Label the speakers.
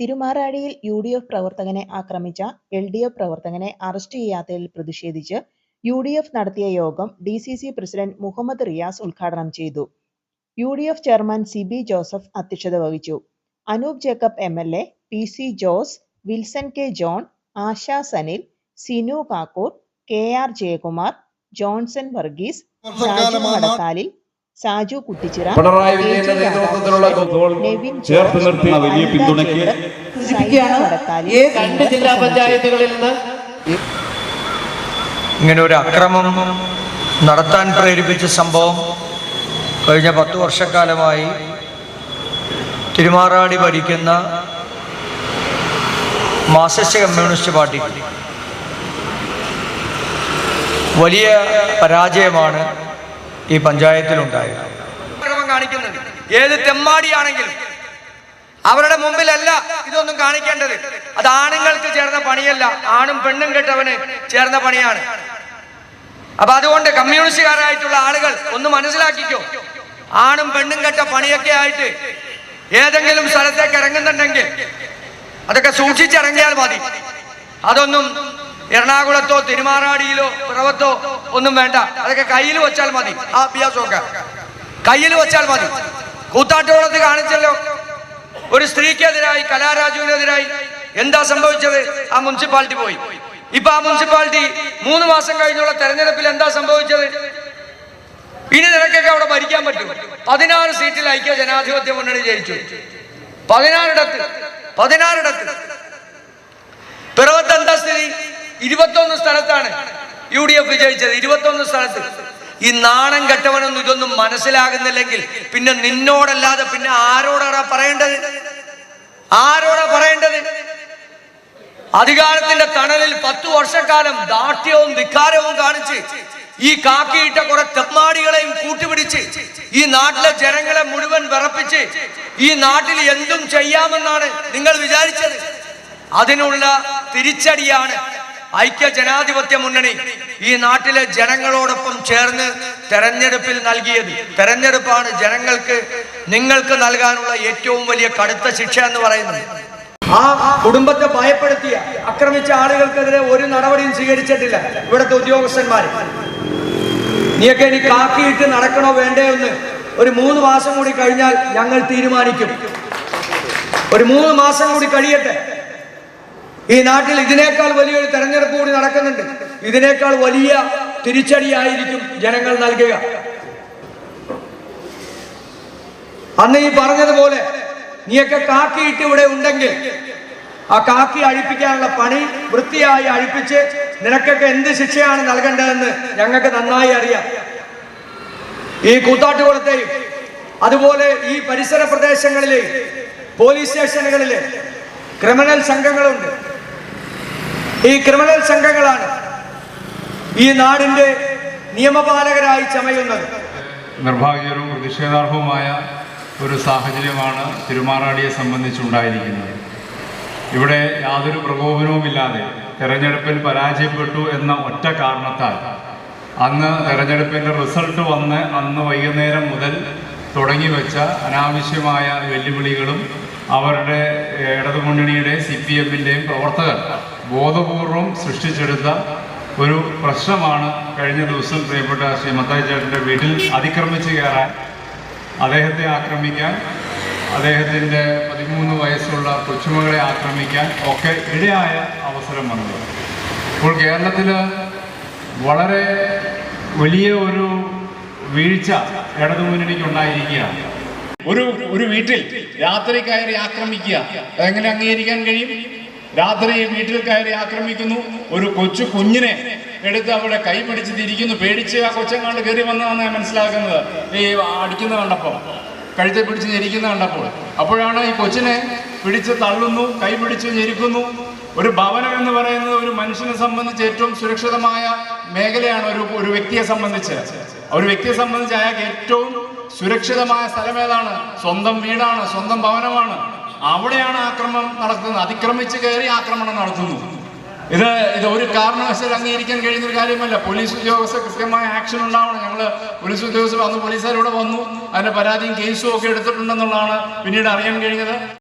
Speaker 1: തിരുമാറാടിയിൽ U D F പ്രവർത്തകനെ ആക്രമിച്ച L D F പ്രവർത്തകനെ അറസ്റ്റ് ചെയ്യാത്തതിൽ പ്രതിഷേധിച്ച് യു ഡി എഫ് നടത്തിയ യോഗം D C C president Muhammad Riyas ഉദ്ഘാടനം ചെയ്തു. U D F chairman C B Joseph അധ്യക്ഷത വഹിച്ചു. Anoop Jacob M L A P C Jose Wilson K John Asha Sanil Sinu Kakkoor K R Jayakumar Johnson Varghese Shaju Madakkalil Saju Kuttichira
Speaker 2: Pinarayi. വിജയന്റെ. നേതൃത്വത്തിലുള്ള
Speaker 1: നെവിൻ
Speaker 2: ചേർത്ത് നിർത്തുന്ന വലിയ പിന്തുണയ്ക്ക്
Speaker 3: രണ്ട് ജില്ലാ പഞ്ചായത്തുകളിൽ നിന്ന്
Speaker 4: ഇങ്ങനെ ഒരു അക്രമം നടത്താൻ പ്രേരിപ്പിച്ച സംഭവം കഴിഞ്ഞ പത്തു വർഷക്കാലമായി തിരുമാറാടി ഭരിക്കുന്ന മാർസിസ്റ്റ് കമ്മ്യൂണിസ്റ്റ് പാർട്ടി വലിയ പരാജയമാണ് ഈ പഞ്ചായത്തിലുണ്ടായിരുന്നു കാണിക്കുന്നത്. ഏത് തെമ്മാടിയാണെങ്കിലും അവരുടെ മുമ്പിലല്ല ഇതൊന്നും കാണിക്കേണ്ടത്. അത് ആണുങ്ങൾക്ക് ചേർന്ന പണിയല്ല. ആണും പെണ്ണും കെട്ടവന് ചേർന്ന പണിയാണ്. അപ്പൊ അതുകൊണ്ട് കമ്മ്യൂണിസ്റ്റുകാരായിട്ടുള്ള ആളുകൾ ഒന്ന് മനസ്സിലാക്കിക്കോ. ആണും പെണ്ണും കെട്ട പണിയൊക്കെ ആയിട്ട് ഏതെങ്കിലും സ്ഥലത്തേക്ക് ഇറങ്ങുന്നുണ്ടെങ്കിൽ അതൊക്കെ സൂക്ഷിച്ചിറങ്ങിയാൽ മതി. അതൊന്നും എറണാകുളത്തോ തിരുമാറാടിയിലോ പിറവത്തോ ഒന്നും വേണ്ട. അതൊക്കെ കയ്യിൽ വെച്ചാൽ മതി. ആ അഭ്യാസമൊക്കെ. കയ്യിൽ വെച്ചാൽ മതി. കൂത്താട്ടുകുളത്ത് കാണിച്ചല്ലോ. ഒരു സ്ത്രീക്കെതിരായി കലാരാജുവിനെതിരായി എന്താ സംഭവിച്ചത്? ആ മുനിസിപ്പാലിറ്റി പോയി. ഇപ്പൊ ആ മുനിസിപ്പാലിറ്റി മൂന്ന് മാസം കഴിഞ്ഞുള്ള തെരഞ്ഞെടുപ്പിൽ എന്താ സംഭവിച്ചത്? ഇനി നിനക്കൊക്കെ അവിടെ ഭരിക്കാൻ പറ്റും. പതിനാറ് സീറ്റിൽ ഐക്യ ജനാധിപത്യ മുന്നണി ജയിച്ചു. പതിനാറിടത്ത് പതിനാറിടത്ത്. പിറവത്ത് എന്താ സ്ഥിതി? ഇരുപത്തൊന്ന് സ്ഥലത്താണ് യു ഡി എഫ് വിജയിച്ചത് ഇരുപത്തൊന്ന് സ്ഥലത്ത്. ഈ നാണം കെട്ടവനൊന്നും ഇതൊന്നും മനസ്സിലാകുന്നില്ലെങ്കിൽ പിന്നെ നിന്നോടല്ലാതെ പിന്നെ ആരോടാണ് പറയേണ്ടത്? ആരോടാ പറയേണ്ടത്? അധികാരത്തിന്റെ തണലിൽ പത്തു വർഷക്കാലം ദാർഢ്യവും ധിക്കാരവും കാണിച്ച് ഈ കാക്കിയിട്ട കുറെ തെമ്മാടികളെയും കൂട്ടുപിടിച്ച് ഈ നാട്ടിലെ ജനങ്ങളെ മുഴുവൻ വിറപ്പിച്ച് ഈ നാട്ടിൽ എന്തും ചെയ്യാമെന്നാണ് നിങ്ങൾ വിചാരിച്ചത്. അതിനുള്ള തിരിച്ചടിയാണ് ഐക്യ ജനാധിപത്യ മുന്നണി ഈ നാട്ടിലെ ജനങ്ങളോടൊപ്പം ചേർന്ന് തെരഞ്ഞെടുപ്പിൽ നൽകിയത്. തെരഞ്ഞെടുപ്പാണ് ജനങ്ങൾക്ക് നിങ്ങൾക്ക് നൽകാനുള്ള ഏറ്റവും വലിയ കടുത്ത ശിക്ഷ എന്ന് പറയുന്നത്. ആ കുടുംബത്തെ ഭയപ്പെടുത്തിയ ആക്രമിച്ച ആളുകൾക്കെതിരെ ഒരു നടപടിയും സ്വീകരിച്ചിട്ടില്ല ഇവിടുത്തെ ഉദ്യോഗസ്ഥന്മാർ നീയൊക്കെ ഇനി കാക്കിയിട്ട് നടക്കണോ വേണ്ടേ എന്ന് ഒരു മൂന്ന് മാസം കൂടി കഴിഞ്ഞാൽ ഞങ്ങൾ തീരുമാനിക്കും. ഒരു മൂന്ന് മാസം കൂടി കഴിയട്ടെ. ഈ നാട്ടിൽ ഇതിനേക്കാൾ വലിയൊരു തെരഞ്ഞെടുപ്പ് കൂടി നടക്കുന്നുണ്ട്. ഇതിനേക്കാൾ വലിയ തിരിച്ചടിയായിരിക്കും ജനങ്ങൾ നൽകുക. അന്ന് ഈ പറഞ്ഞതുപോലെ നീയൊക്കെ കാക്കിയിട്ട് ഇവിടെ ഉണ്ടെങ്കിൽ ആ കാക്കി അഴിപ്പിക്കാനുള്ള പണി വൃത്തിയായി അഴിപ്പിച്ച് നിനക്കൊക്കെ എന്ത് ശിക്ഷയാണ് നൽകേണ്ടതെന്ന് ഞങ്ങൾക്ക് നന്നായി അറിയാം. ഈ കൂത്താട്ടുകുളത്തെയും അതുപോലെ ഈ പരിസര പ്രദേശങ്ങളിലെയും പോലീസ് സ്റ്റേഷനുകളിലെ ക്രിമിനൽ സംഘങ്ങളുണ്ട്. ഈ ക്രിമിനൽ സംഘങ്ങളാണ് ഈ നാടിന്റെ നിയമപാലകരായി ചമയുന്നത്.
Speaker 5: നിർഭാഗ്യവും പ്രതിഷേധാർഹവുമായ ഒരു സാഹചര്യമാണ് തിരുമാറാടിയെ സംബന്ധിച്ചുണ്ടായിരിക്കുന്നത്. ഇവിടെ യാതൊരു പ്രകോപനവുമില്ലാതെ തെരഞ്ഞെടുപ്പിൽ പരാജയപ്പെട്ടു എന്ന ഒറ്റ കാരണത്താൽ അന്ന് തെരഞ്ഞെടുപ്പിന്റെ റിസൾട്ട് വന്ന് അന്ന് വൈകുന്നേരം മുതൽ തുടങ്ങി വെച്ച അനാവശ്യമായ വെല്ലുവിളികളും അവരുടെ ഇടതുമുന്നണിയുടെ സി പി എമ്മിന്റെയും പ്രവർത്തകർ ബോധപൂർവം സൃഷ്ടിച്ചെടുത്ത ഒരു പ്രശ്നമാണ് കഴിഞ്ഞ ദിവസം പ്രിയപ്പെട്ട ശ്രീ മത്തായി ചേട്ടന്റെ വീട്ടിൽ അതിക്രമിച്ച് കയറാൻ അദ്ദേഹത്തെ ആക്രമിക്കാൻ അദ്ദേഹത്തിന്റെ പതിമൂന്ന് വയസ്സുള്ള കൊച്ചുമകളെ ആക്രമിക്കാൻ ഒക്കെ ഇടയായ അവസരം വന്നത്. ഇപ്പോൾ കേരളത്തിൽ വളരെ വലിയ ഒരു വീഴ്ച ഇടതുമുന്നണിക്ക് ഉണ്ടായിരിക്കുകയാണ്
Speaker 6: ഒരു ഒരു വീട്ടിൽ രാത്രി കയറി ആക്രമിക്കുക അതെങ്ങനെ അംഗീകരിക്കാൻ കഴിയും? രാത്രി വീട്ടിൽ കയറി ആക്രമിക്കുന്നു. ഒരു കൊച്ചു കുഞ്ഞിനെ എടുത്ത് അവിടെ കൈ പിടിച്ച് തിരിക്കുന്നു പേടിച്ച് ആ കൊച്ചങ്ങാണ്ട് കയറി വന്നതാണ് മനസ്സിലാക്കുന്നത്. ഈ അടിക്കുന്ന കണ്ടപ്പോൾ കഴുത്തെ പിടിച്ച് ഞെരിക്കുന്ന കണ്ടപ്പോൾ. അപ്പോഴാണ് ഈ കൊച്ചിനെ പിടിച്ച് തള്ളുന്നു കൈ പിടിച്ച് ഞെരിക്കുന്നു. ഒരു ഭവനം എന്ന് പറയുന്നത് ഒരു മനുഷ്യനെ സംബന്ധിച്ച് ഏറ്റവും സുരക്ഷിതമായ മേഖലയാണ് ഒരു ഒരു വ്യക്തിയെ സംബന്ധിച്ച്. ഒരു വ്യക്തിയെ സംബന്ധിച്ച് അയാൾക്ക് ഏറ്റവും സുരക്ഷിതമായ സ്ഥലം ഏതാണ്? സ്വന്തം വീടാണ് സ്വന്തം ഭവനമാണ്. അവിടെയാണ് ആക്രമണം നടക്കുന്നത്. അതിക്രമിച്ച് കയറി ആക്രമണം നടത്തുന്നു. ഇത് ഇത് ഒരു കാരണവശാലും അംഗീകരിക്കാൻ കഴിയുന്ന ഒരു കാര്യമല്ല. പോലീസ് ഉദ്യോഗസ്ഥർ കൃത്യമായ ആക്ഷൻ ഉണ്ടാവണം. ഞങ്ങൾ പോലീസ് ഉദ്യോഗസ്ഥർ വന്നു പോലീസുകാർ വന്നു. അതിന്റെ പരാതിയും കേസും ഒക്കെ എടുത്തിട്ടുണ്ടെന്നുള്ളതാണ് പിന്നീട് അറിയാൻ കഴിഞ്ഞത്